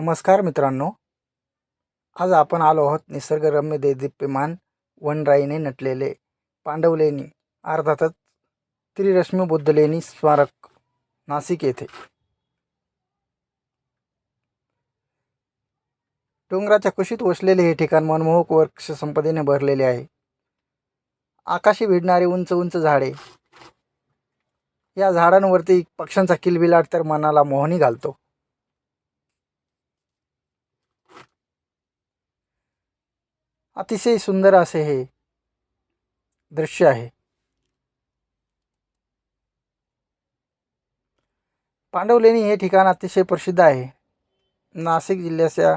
नमस्कार मित्रांनो. आज आपण आलो आहोत निसर्गरम्य देदीप्यमान वनराईने नटलेले पांडवलेणी अर्थातच त्रिरश्मी बुद्धलेणी स्मारक नाशिक येथे. डोंगराच्या कुशीत वसलेले हे ठिकाण मनमोहक वृक्ष संपदेने भरलेले आहे. आकाशी भिडणारी उंच उंच झाडे. या झाडांवरती पक्ष्यांचा किलबिलाट तर मनाला मोहनी घालतो. अतिशय सुंदर असे हे दृश्य आहे. पांडवलेणी हे ठिकाण अतिशय प्रसिद्ध आहे. नाशिक जिल्ह्याच्या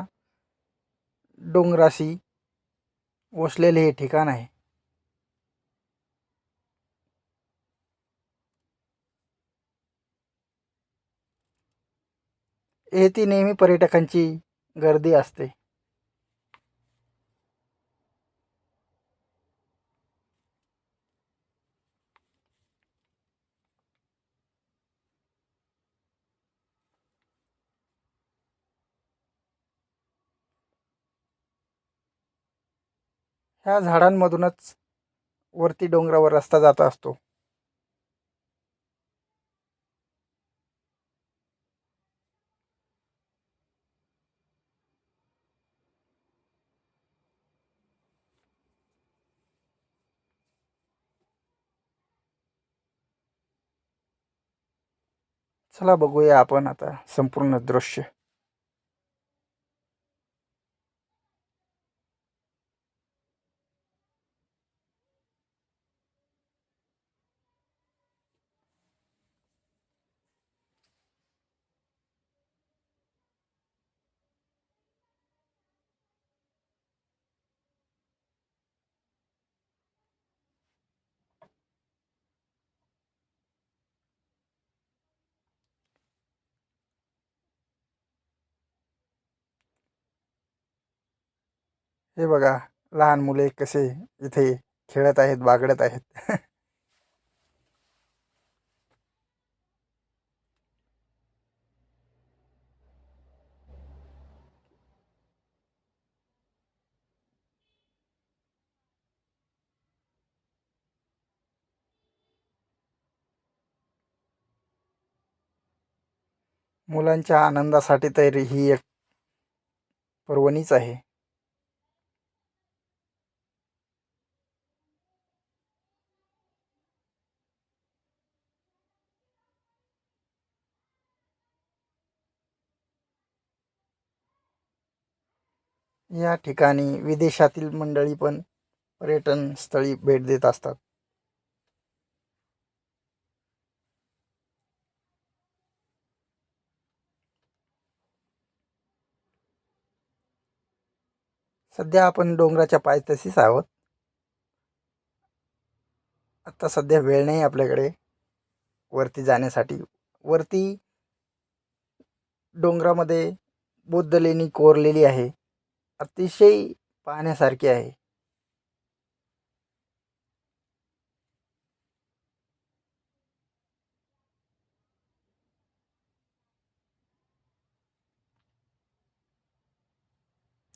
डोंगराशी वसलेले हे ठिकाण आहे. येथे नेहमी पर्यटकांची गर्दी असते. ह्या झाडांमधूनच वरती डोंगरावर रस्ता जात असतो. चला बघूया आपण आता संपूर्ण दृश्य. हे बघा लहान मुले कसे इथे खेळत आहेत बागडत आहेत. मुलांच्या आनंदासाठी तर ही एक पर्वणीच आहे. या ठिकाणी विदेशातील मंडळी पण पर्यटन स्थळी भेट देत असतात. सध्या आपण डोंगराच्या पायथ्याशीच आहोत. आता सध्या वेळ नाही आपल्याकडे. वरती जाण्यासाठी. वरती डोंगरामध्ये बुद्ध लेणी कोरलेली आहे. अतिशय पाहण्यासारखे आहे.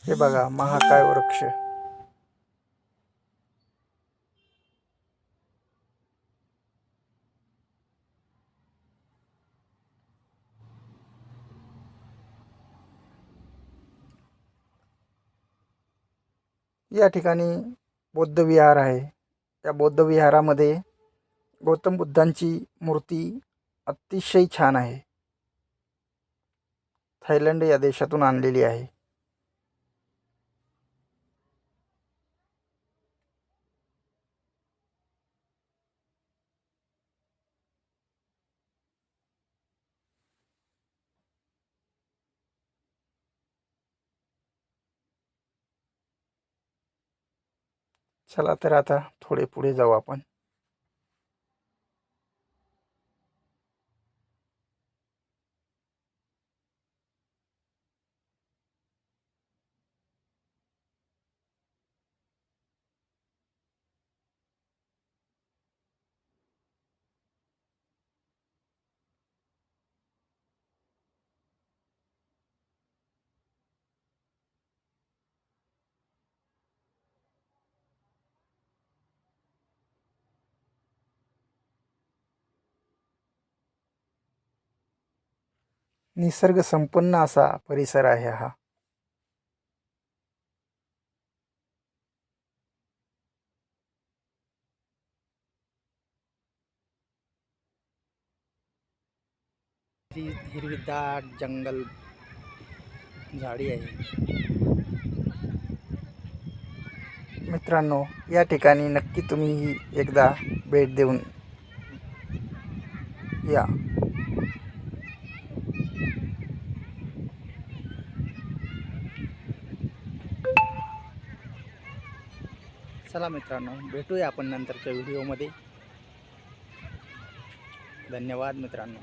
हे बघा महाकाय वृक्ष. या ठिकाणी बौद्ध विहार आहे. त्या बौद्ध विहारामध्ये गौतम बुद्धांची मूर्ती अतिशय छान आहे. थायलंड या देशातून आणलेली आहे. चला तर आता थोडे पुढे जाऊ आपण. निसर्ग संपन्न असा परिसर आहे हा. हिरवीदाट जंगल झाडी आहे. मित्रांनो या ठिकाणी नक्की तुम्ही एकदा भेट देऊन या. चला मित्रांनो भेटूया आपण नंतरच्या व्हिडिओमध्ये. धन्यवाद मित्रांनो.